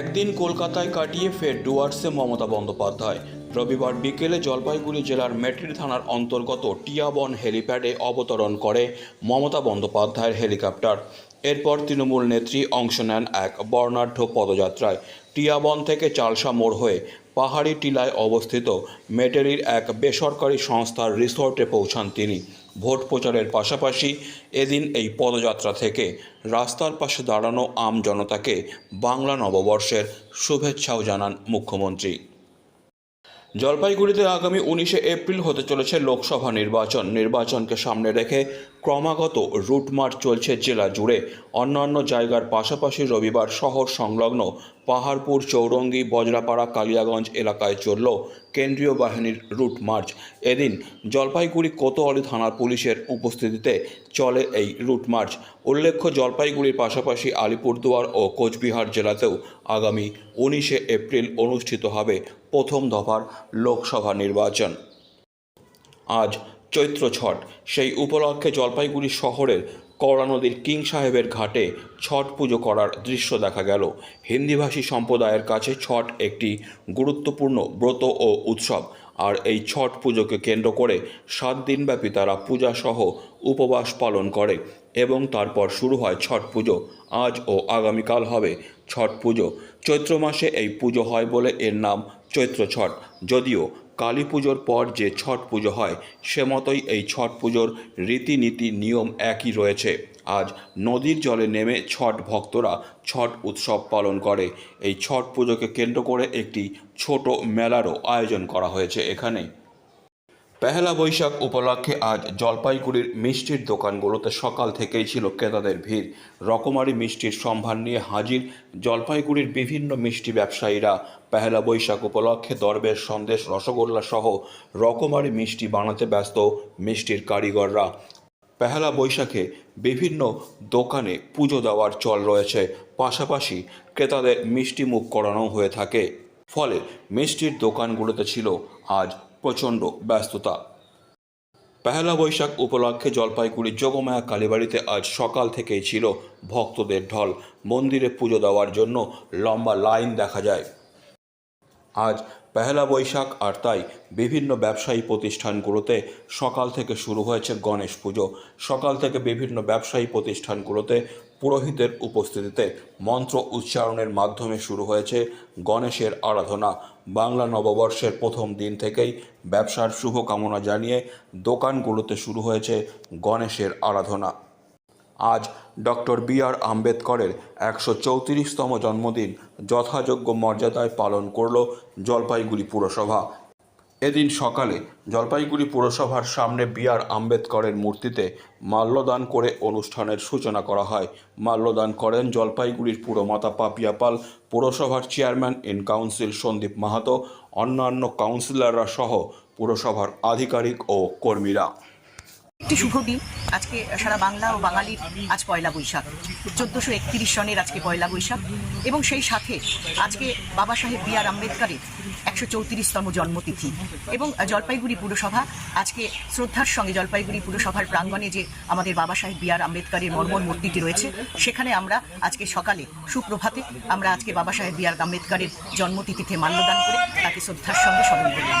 একদিন কলকাতায় কাটিয়ে ফের ডুয়ার্সে মমতা বন্দ্যোপাধ্যায়। রবিবার বিকেলে জলপাইগুড়ি জেলার মেট্রি থানার অন্তর্গত টিয়াবন হেলিপ্যাডে অবতরণ করে মমতা বন্দ্যোপাধ্যায়ের হেলিকপ্টার। এরপর তৃণমূল নেত্রী অংশ নেন এক বর্ণাঢ্য পদযাত্রায়। টিয়াবন থেকে চালসা মোড় হয়ে পাহাড়ি টিলায় অবস্থিত মেটেরির এক বেসরকারি সংস্থার রিসোর্টে পৌঁছান তিনি। ভোট প্রচারের পাশাপাশি এদিন এই পদযাত্রা থেকে রাস্তার পাশে দাঁড়ানো আম জনতাকে বাংলা নববর্ষের শুভেচ্ছাও জানান মুখ্যমন্ত্রী। জলপাইগুড়িতে আগামী উনিশে এপ্রিল হতে চলেছে লোকসভা নির্বাচন। নির্বাচনকে সামনে রেখে ক্রমাগত রুটমার্চ চলছে জেলা জুড়ে। অন্যান্য জায়গার পাশাপাশি রবিবার শহর সংলগ্ন পাহাড়পুর, চৌরঙ্গি, বজরাপাড়া, কালিয়াগঞ্জ এলাকায় চলল কেন্দ্রীয় বাহিনীর রুট মার্চ এদিন জলপাইগুড়ি কোতোয়ালি থানার পুলিশের উপস্থিতিতে চলে এই রুট মার্চ উল্লেখ্য, জলপাইগুড়ির পাশাপাশি আলিপুরদুয়ার ও কোচবিহার জেলাতেও আগামী উনিশে এপ্রিল অনুষ্ঠিত হবে প্রথম দফার লোকসভা নির্বাচন। আজ চৈত্র ছট, সেই উপলক্ষে জলপাইগুড়ি শহরের করা নদীর কিং সাহেবের ঘাটে ছট পুজো করার দৃশ্য দেখা গেল। হিন্দিভাষী সম্প্রদায়ের কাছে ছট একটি গুরুত্বপূর্ণ ব্রত ও উৎসব, আর এই ছট পুজোকে কেন্দ্র করে সাত দিনব্যাপী তারা পূজাসহ উপবাস পালন করে এবং তারপর শুরু হয় ছট পুজো। আজ ও আগামীকাল হবে ছট পুজো। চৈত্র মাসে এই পুজো হয় বলে এর নাম চৈত্র ছট। যদিও কালী পুজোর পর যে ছট পুজো হয়, সে মতোই এই ছট পুজোর রীতিনীতি নিয়ম একই রয়েছে। আজ নদীর জলে নেমে ছট ভক্তরা ছট উৎসব পালন করে। এই ছট পুজোকে কেন্দ্র করে একটি ছোট মেলারও আয়োজন করা হয়েছে। এখানে পহেলা বৈশাখ উপলক্ষে আজ জলপাইগুড়ির মিষ্টির দোকানগুলোতে সকাল থেকেই ছিল ক্রেতাদের ভিড়। রকমারি মিষ্টির সম্ভার নিয়ে হাজির জলপাইগুড়ির বিভিন্ন মিষ্টি ব্যবসায়ীরা পহেলা বৈশাখ উপলক্ষে দরবেশ, সন্দেশ, রসগোল্লা সহ রকমারি মিষ্টি বানাতে ব্যস্ত মিষ্টির কারিগররা। পহেলা বৈশাখে বিভিন্ন দোকানে পুজো দেওয়ার চল রয়েছে। পাশাপাশি ক্রেতাদের মিষ্টি মুখ করানো হয়ে থাকে। ফলে মিষ্টির দোকানগুলোতে ছিল আজ প্রচণ্ড ব্যস্ততা। পহেলা বৈশাখ উপলক্ষে জলপাইগুড়ির যোগমায়া কালীবাড়িতে আজ সকাল থেকেই ছিল ভক্তদের ঢল। মন্দিরে পুজো দেওয়ার জন্য লম্বা লাইন দেখা যায়। আজ পহেলা বৈশাখ আর তাই বিভিন্ন ব্যবসায়ী প্রতিষ্ঠানগুলোতে সকাল থেকে শুরু হয়েছে গণেশ পুজো। সকাল থেকে বিভিন্ন ব্যবসায়ী প্রতিষ্ঠানগুলোতে পুরোহিতের উপস্থিতিতে মন্ত্র উচ্চারণের মাধ্যমে শুরু হয়েছে গণেশের আরাধনা। বাংলা নববর্ষের প্রথম দিন থেকেই ব্যবসার শুভকামনা জানিয়ে দোকানগুলোতে শুরু হয়েছে গণেশের আরাধনা। আজ ডক্টর বি আর আম্বেদকরের একশো চৌত্রিশতম জন্মদিন যথাযোগ্য মর্যাদায় পালন করল জলপাইগুড়ি পুরসভা। এদিন সকালে জলপাইগুড়ি পুরসভার সামনে বি আর আম্বেদকরের মূর্তিতে মাল্যদান করে অনুষ্ঠানের সূচনা করা হয়। মাল্যদান করেন জলপাইগুড়ির পুরমাতা পাপিয়া পাল, পুরসভার chairman in council Sandip Mahato, অন্যান্য কাউন্সিলররা সহ পুরসভার আধিকারিক ও কর্মীরা। একটি শুভ দিন। আজকে সারা বাংলা ও বাঙালির আজ পয়লা বৈশাখ। চোদ্দশো একত্রিশ সনের আজকে পয়লা বৈশাখ। এবং সেই সাথে আজকে বাবা সাহেব বি আর আম্বেদকরের একশো চৌত্রিশতম জন্মতিথি। এবং জলপাইগুড়ি পুরসভা আজকে শ্রদ্ধার সঙ্গে জলপাইগুড়ি পুরসভার প্রাঙ্গণে যে আমাদের বাবা সাহেব বি আর আম্বেদকরের মর্মর মূর্তিটি রয়েছে, সেখানে আমরা আজকে সকালে সুপ্রভাতে আমরা আজকে বাবা সাহেব বি আর আম্বেদকরের জন্মতিথিতে মাল্যদান করে তাকে শ্রদ্ধার সঙ্গে স্মরণ করলাম।